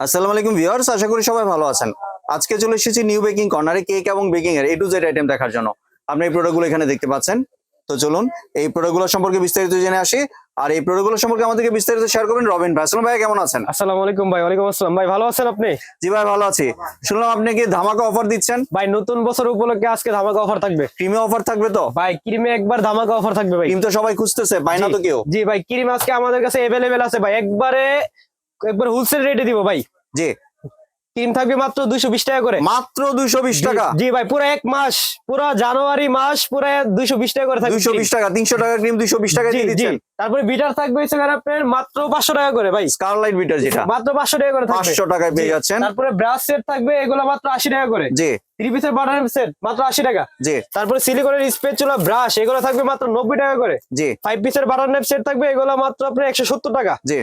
আসসালামু আলাইকুম ভিউয়ার্স আশা করি সবাই ভালো আছেন আজকে চলে এসেছি নিউ বেকিং কর্নারে কেক এবং বেকিং এর এ টু জেড আইটেম দেখার জন্য আপনি এই প্রোডাক্টগুলো এখানে দেখতে পাচ্ছেন তো চলুন এই প্রোডাক্টগুলো সম্পর্কে বিস্তারিত জেনে আসি আর এই প্রোডাক্টগুলো সম্পর্কে আমাদেরকে বিস্তারিত শেয়ার করবেন রবিন ভাই আসসালাম ভাই কেমন আছেন আসসালামু আলাইকুম ভাই ওয়ালাইকুম আসসালাম ভাই ভালো আছেন আপনি জি ভাই ভালো আছি শুনলাম আপনি কি ধামাকা অফার দিচ্ছেন ভাই নতুন বছর উপলক্ষে আজকে ধামাকা অফার থাকবে ক্রিমে অফার থাকবে তো ভাই ক্রিমে একবার ধামাকা অফার থাকবে ভাই ক্রিম তো সবাই খুঁজতেছে পায় না তো কেউ জি ভাই ক্রিম আজকে আমাদের কাছে अवेलेबल আছে ভাই একবারে একবার হোলসেল রেটে দিব ভাই জি ক্রিম থাকবে মাত্র দুইশো বিশ টাকা করে। মাত্র দুইশো বিশ টাকা? জি ভাই পুরো এক মাস পুরো জানুয়ারি মাস পুরো দুইশো বিশ টাকা করে থাকবে দুইশো বিশ টাকা তিনশো টাকা ক্রিম দুইশো বিশ টাকা দিয়ে দিচ্ছেন। তারপরে বিটার থাকবে গিয়ে আপনার মাত্র পাঁচশো টাকা করে ভাই। স্কারলাইট বিটার যেটা। মাত্র পাঁচশো টাকা করে থাকবে। পাঁচশো টাকায় পেয়ে যাচ্ছেন। তারপরে ব্রাশ সেট থাকবে এগুলো মাত্র আশি টাকা করে। জি। থ্রি পিসের বাটার সেট মাত্র আশি টাকা। জি। তারপরে সিলিকনের স্পেচুলা ব্রাশ এগুলো থাকবে মাত্র নব্বই টাকা করে। জি। ফাইভ পিসের বাটার নেপ সেট থাকবে এগুলো মাত্র আপনার একশো সত্তর টাকা। জি।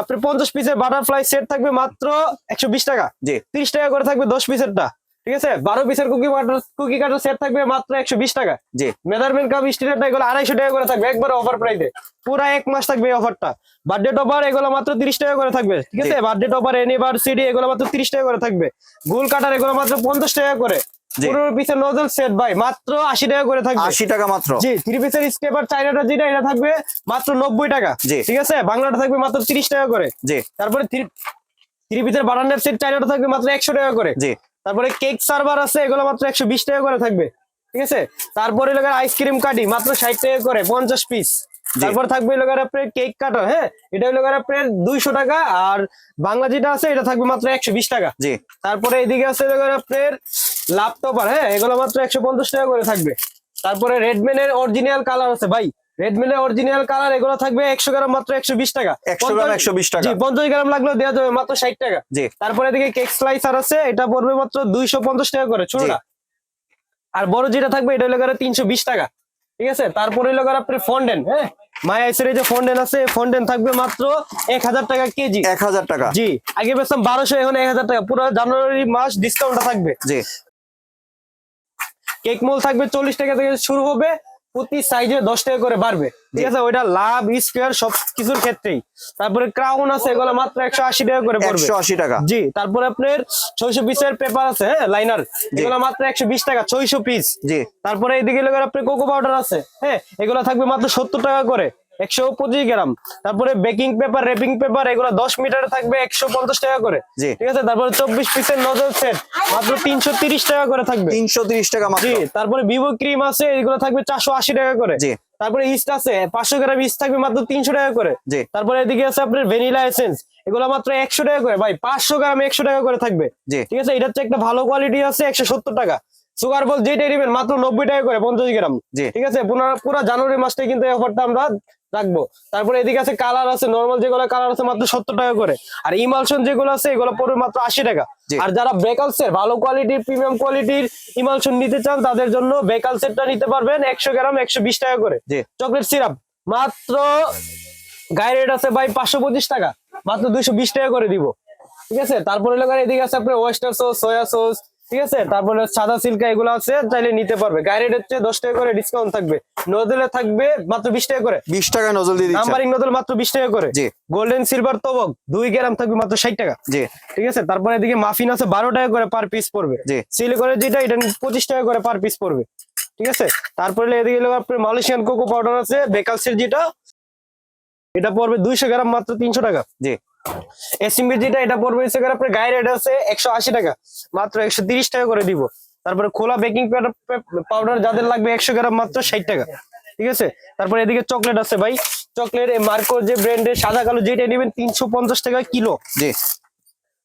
আপনার পঞ্চাশ পিসের বাটারফ্লাই সেট থাকবে মাত্র একশো বিশ টাকা। জি তিরিশ টাকা করে থাকবে দশ পিসেরটা ঠিক আছে? বারো পিসের cookie cutter cookie cutter set থাকবে মাত্র একশো বিশ টাকা। জি। মেজারমেন্ট কাপ স্টিলেরটা এগুলো আড়াইশো টাকা করে থাকবে একবার অফার প্রাইসে পুরো এক মাস থাকবে এই অফারটা বার্থডে টপার এগুলো মাত্র তিরিশ টাকা করে থাকবে ঠিক আছে? বার্থডে টপার এনিভার্সিটি এগুলো মাত্র তিরিশ টাকা করে থাকবে। গোল কাটার এগুলো মাত্র পঞ্চাশ টাকা করে। পনেরো পিসের নজল সেট ভাই মাত্র আশি টাকা করে থাকবে। আশি টাকা মাত্র। জি থ্রি পিসের স্কেপার চাইনাটা যেটা এটা থাকবে মাত্র নব্বই টাকা জি। ঠিক আছে? বাংলাটা থাকবে মাত্র তিরিশ টাকা করে। জি। তারপরে থ্রি বারান্ডার সেট চাইনাটা থাকবে মাত্র একশো টাকা করে। জি। তারপরে কেক সার্ভার আছে এগুলো মাত্র একশো বিশ টাকা করে থাকবে। ঠিক আছে? তারপরে লোকের আইসক্রিম কাটি মাত্র ষাট টাকা করে পঞ্চাশ পিস তারপর থাকবে লোকের আপনার কেক কাটার হ্যাঁ? এটা লোকের আপনার দুইশো টাকা আর বাংলা যেটা আছে এটা থাকবে মাত্র একশো বিশ টাকা। জি। তারপরে এদিকে আছে লোকের আপনার ল্যাপটপার হ্যাঁ? এগুলো মাত্র একশো পঞ্চাশ টাকা করে থাকবে। তারপরে রেডমেনের অরিজিনাল কালার আছে ভাই। রেডমেনের অরিজিনাল কালার এগুলো থাকবে একশো গ্রাম মাত্র একশো বিশ টাকা। একশো গ্রাম একশো বিশ টাকা। পঞ্চাশ গ্রাম লাগলেও দেওয়া যাবে মাত্র ষাট টাকা। জি। তারপরে এদিকে কেক স্লাইসার আছে এটা পড়বে মাত্র দুইশো পঞ্চাশ টাকা করে ছোটটা আর বড় যেটা থাকবে এটা হলো তিনশো বিশ টাকা। ঠিক আছে? তারপরে হলো আপনার ফন্ডেন হ্যাঁ? মাই আইসের এই যে ফন্ডেন আছে ফন্ডেন থাকবে মাত্র এক হাজার টাকা কেজি। এক হাজার টাকা। জি আগে বারোশো এখন এক হাজার টাকা। পুরো জানুয়ারি মাস ডিসকাউন্টটা থাকবে। জি। কেক মোল থাকবে চল্লিশ টাকা থেকে শুরু হবে। প্রতি সাইজে দশ টাকা করে বাড়বে। ঠিক আছে? ওইটা লাভ স্কোয়ার সব কিছুর ক্ষেত্রেই। তারপরে ক্রাউন আছে এগুলো মাত্র একশো আশি টাকা করে পড়বে। একশো আশি টাকা। জি তারপরে আপনার ছয়শো পিসের পেপার আছে হ্যাঁ লাইনার এগুলো মাত্র একশো বিশ টাকা ছয়শো পিস জি। তারপরে এইদিকে লোকের আপনার কোকো পাউডার আছে হ্যাঁ এগুলো থাকবে মাত্র সত্তর টাকা করে। একশো পঁচিশ গ্রাম। তারপরে বেকিং পেপার রেপিং পেপার এগুলো দশ মিটারে থাকবে একশো পঞ্চাশ টাকা করে। ঠিক আছে? তারপরে চব্বিশ পিসের নজল সেট মাত্র তিনশো তিরিশ টাকা করে থাকবে। তিনশো তিরিশ টাকা জি তারপরে ভিভো ক্রিম আছে এগুলো থাকবে চারশো আশি টাকা করে। জি। তারপরে ইস্ট আছে পাঁচশো গ্রাম ইস্ট থাকবে মাত্র তিনশো টাকা করে। জি। তারপরে এদিকে আছে আপনার ভ্যানিলা এসেন্স এগুলো মাত্র একশো টাকা করে। ভাই পাঁচশো গ্রাম একশো টাকা করে থাকবে। জি। ঠিক আছে? এটা হচ্ছে একটা ভালো কোয়ালিটি আছে একশো সত্তর টাকা। সুগার বল যেটা নেবেন মাত্র নব্বই টাকা করে পঞ্চাশ গ্রাম। জি। ঠিক আছে? পুরো পুরো জানুয়ারি মাসটাই কিন্তু এই অফারটা আমরা রাখব। তারপরে এদিকে আছে কালার আছে নর্মাল যেগুলো কালার আছে মাত্র সত্তর টাকা করে। আর ইমালশন যেগুলো আছে এগুলো পড়বে মাত্র আশি টাকা। আর যারা বেকালসের ভালো কোয়ালিটির প্রিমিয়াম কোয়ালিটির ইমালশন নিতে চান তাদের জন্য বেকালসেরটা নিতে পারবেন একশো গ্রাম একশো বিশ টাকা করে। চকলেট সিরাপ মাত্র গায়ে রেট আছে ভাই পাঁচশো পঁচিশ টাকা। মাত্র দুইশো বিশ টাকা করে দিব। ঠিক আছে? তারপরে এদিকে আছে আপনার ওয়েস্টার সস সয়া সস ঠিক আছে? তারপরে সাদা সিল্কা এগুলো আছে চাইলে নিতে পারবে। গায়ে রেট হচ্ছে দশ টাকা করে ডিসকাউন্ট থাকবে। নদলে থাকবে মাত্র বিশ টাকা করে। বিশ টাকা নজল দিয়ে নাম্বারিং নদল মাত্র বিশ টাকা করে। জি। গোল্ডেন সিলভার তবক দুই গ্রাম থাকবে মাত্র ষাট টাকা। জি। ঠিক আছে? তারপরে এদিকে মাফিন আছে বারো টাকা করে পার পিস পড়বে। জি। সিলিকনের যেটা এটা পঁচিশ টাকা করে পার পিস পড়বে। ঠিক আছে? তারপরে এদিকে আপনার মালয়েশিয়ান কোকো পাউডার আছে বেকালসের যেটা এটা পড়বে দুইশো গ্রাম মাত্র তিনশো টাকা। জি। এসিম্বি যেটা এটা পড়বে হচ্ছে আপনার গায়ে রেট আছে একশো আশি টাকা। মাত্র একশো তিরিশ টাকা করে দিব। তারপরে খোলা বেকিং পাউডার যাদের লাগবে একশো গ্রাম মাত্র ষাট টাকা। ঠিক আছে? তারপরে এদিকে চকলেট আছে ভাই। চকলেট মার্কো যে ব্র্যান্ডের সাদা কালো যেটা নেবেন তিনশো পঞ্চাশ টাকা কিলো। জি।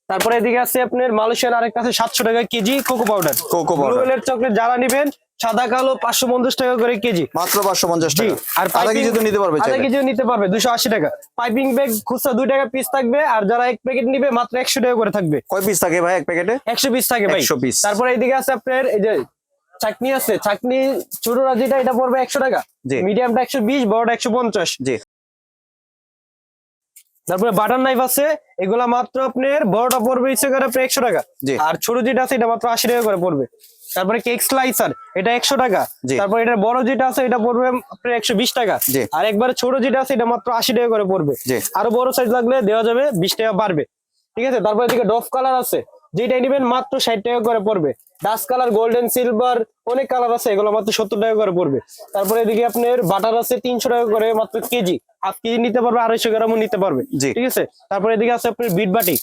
তারপরে এদিকে আছে আপনার মালয়েশিয়ান আরেকটা আছে সাতশো টাকা KG cocoa powder cocoa powder chocolate যারা নেবেন সাদা কালো পাঁচশো পঞ্চাশ টাকা করে কেজি। মাত্র পাঁচশো পঞ্চাশ টাকা। আর আধা কেজি তো নিতে পারবে আধা নিতে পারবে দুশো আশি টাকা। পাইপিং ব্যাগ খুচরা দুই টাকা পিস থাকবে আর যারা এক প্যাকেট নিবে মাত্র একশো টাকা করে থাকবে। কয় পিস থাকে ভাই এক প্যাকেটে একশো পিস থাকে ভাই। একশো পিস তারপরে এইদিকে আছে আপনার এই যে চাটনি আছে চাটনি ছোটরা যেটা এটা পড়বে একশো টাকা। মিডিয়ামটা একশো বিশ বড়টা একশো পঞ্চাশ। জি। তারপরে বাটার নাইফ আছে এগুলা মাত্র আপনার বড়টা পড়বে ইচ্ছে করে একশো টাকা। আর ছোট যেটা আছে এটা মাত্র আশি টাকা করে পড়বে। তারপরে কেক স্লাইসার এটা একশো টাকা। তারপরে এটা বড় যেটা আছে এটা পড়বে আপনার একশো বিশ টাকা। আর একবারে ছোট যেটা আছে এটা মাত্র আশি টাকা করে পড়বে। আরও বড় সাইজ লাগলে দেওয়া যাবে বিশ টাকা বাড়বে। ঠিক আছে? তারপর এদিকে ডফ কালার আছে। যেটা নেবেন মাত্র ষাট টাকা করে পড়বে। ডাস্ট কালার গোল্ডেন সিলভার অনেক কালার আছে এগুলো মাত্র সত্তর টাকা করে পড়বে। তারপরে এদিকে আপনার বাটার আছে তিনশো টাকা করে মাত্র কেজি। হাফ কেজি নিতে পারবে আড়াইশো গ্রামও নিতে পারবে। ঠিক আছে? তারপরে এদিকে আছে আপনার বিট বাটি।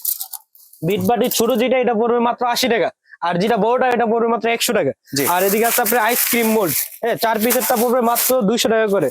বিট বাটির ছোট যেটা এটা পড়বে মাত্র আশি টাকা। আর যেটা বড়টা এটা পড়বে মাত্র একশো টাকা। আর এদিকে আছে আপনার আইসক্রিম মোল্ড হ্যাঁ চার পিসেরটা পড়বে মাত্র দুইশো টাকা করে।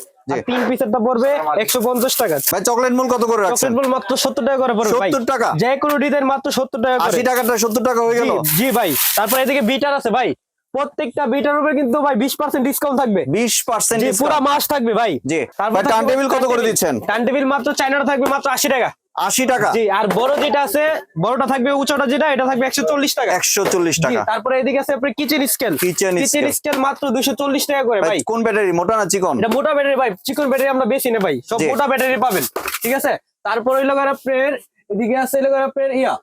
তিন পিসেরটা পড়বে একশো পঞ্চাশ টাকা। ভাই চকলেট মূল কত করে চকলেট বল মাত্র সত্তর টাকা করে পড়বে 70 টাকা? যে কোনো ডিজাইন মাত্র সত্তর টাকা আশি টাকাটা সত্তর টাকা হয়ে গেল। জি, ভাই। তারপরে এদিকে বিটার আছে ভাই। প্রত্যেকটা বিটার উপরে কিন্তু ভাই বিশ পার্সেন্ট ডিসকাউন্ট থাকবে। বিশ পার্সেন্ট পুরো মাস থাকবে ভাই। জি। তারপর টার্ন টেবিল কত করে দিচ্ছেন? টার্ন টেবিল মাত্র চাইনাটা থাকবে মাত্র আশি টাকা। আশি টাকা। জি আর বড় যেটা আছে বড়টা থাকবে উঁচাটা যেটা এটা থাকবে একশো চল্লিশ টাকা। একশো চল্লিশ টাকা। তারপরে এদিকে আছে আপনার kitchen scale kitchen kitchen scale মাত্র দুশো চল্লিশ টাকা করে ভাই কোন ব্যাটারি? মোটা না চিকন? এটা মোটা ব্যাটারি ভাই। চিকন ব্যাটারি আমরা বেশি না ভাই। সব মোটা ব্যাটারি পাবেন ঠিক আছে? তারপর হইল আপনার এদিকে আছে আপনার ইয়া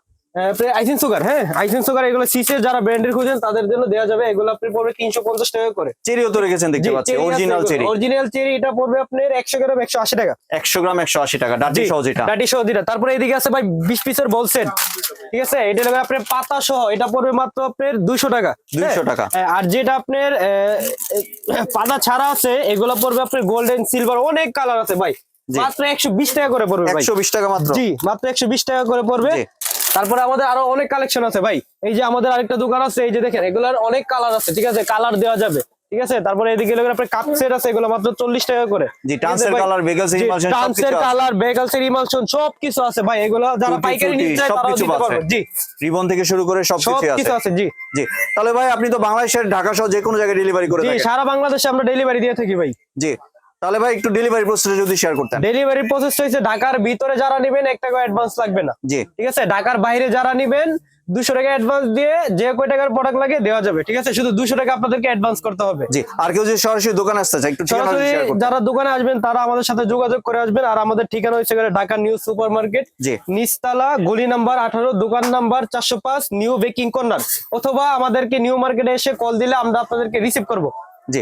আইসিন সুগার হ্যাঁ? আইসিন সুগার এগুলো সিসে যারা ব্র্যান্ডের খুঁজেন তাদের জন্য দেওয়া যাবে। এগুলো আপনি পড়বে তিনশো পঞ্চাশ টাকা করে। চেরিও তো রেখেছেন দেখতে পাচ্ছি অরিজিনাল চেরি। অরিজিনাল চেরি এটা পড়বে আপনার একশো গ্রাম একশো আশি টাকা। একশো গ্রাম একশো আশি টাকা ডাটি সহ যেটা। ডাটি সহ যেটা। তারপরে এদিকে আছে ভাই বিশ পিসের বল সেট ঠিক আছে? এটা লাগবে আপনার পাতা সহ এটা পড়বে মাত্র আপনার দুইশো টাকা। 200 হ্যাঁ? টাকা। হ্যাঁ, আর যেটা আপনার পাতা ছাড়া আছে এগুলো পড়বে আপনার গোল্ডেন সিলভার অনেক কালার আছে ভাই। মাত্র একশো বিশ টাকা করে পড়বে একশো বিশ টাকা মাত্র। জি মাত্র একশো বিশ টাকা করে পড়বে। তারপরে আমাদের আরও অনেক কালেকশন আছে ভাই। এই যে আমাদের আরেকটা দোকান আছে এই যে দেখেন এগুলার অনেক কালার আছে ঠিক আছে? কালার দেওয়া যাবে ঠিক আছে? তারপরে এদিকে এগুলো আপনার কাপ সেট আছে এগুলো মাত্র চল্লিশ টাকা করে। জি ট্রান্সের কালার বেগাস ইমালশন ট্রান্সের কালার বেগালসের ইমালশন সব কিছু আছে। ভাই এগুলো যারা পাইকারি নিতে চায় তারাও সবকিছু দিতে পারবে জি। রিবন থেকে শুরু করে সব কিছু আছে জি। জি তাহলে ভাই আপনি তো বাংলাদেশের ঢাকা সহ যে কোনো জায়গায় ডেলিভারি করে জি সারা বাংলাদেশে আমরা ডেলিভারি দিয়ে থাকি ভাই। জি তাহলে ভাই একটু ডেলিভারি প্রসেস যদি শেয়ার করতেন। ডেলিভারি প্রসেস হয়েছে ঢাকার ভিতরে যারা নেবেন এক টাকা অ্যাডভান্স লাগবে না। জি। ঠিক আছে? ঢাকার বাইরে যারা নেবেন দুশো টাকা অ্যাডভান্স দিয়ে যে কয় টাকার প্রোডাক্ট লাগে দেওয়া যাবে। ঠিক আছে? শুধু দুশো টাকা আপনাদেরকে অ্যাডভান্স করতে হবে। জি আর কেউ যদি সরাসরি দোকানে আসতে চায় একটু ঠিকানা সরাসরি যারা দোকানে আসবেন তারা আমাদের সাথে যোগাযোগ করে আসবেন। আর আমাদের ঠিকানা হচ্ছে ঢাকা নিউ সুপার মার্কেট জি। নিচতলা গলি নাম্বার আঠারো দোকান নাম্বার চারশো পাঁচ নিউ বেকিং কর্নার। অথবা আমাদেরকে নিউ মার্কেটে এসে কল দিলে আমরা আপনাদেরকে রিসিভ করব। জি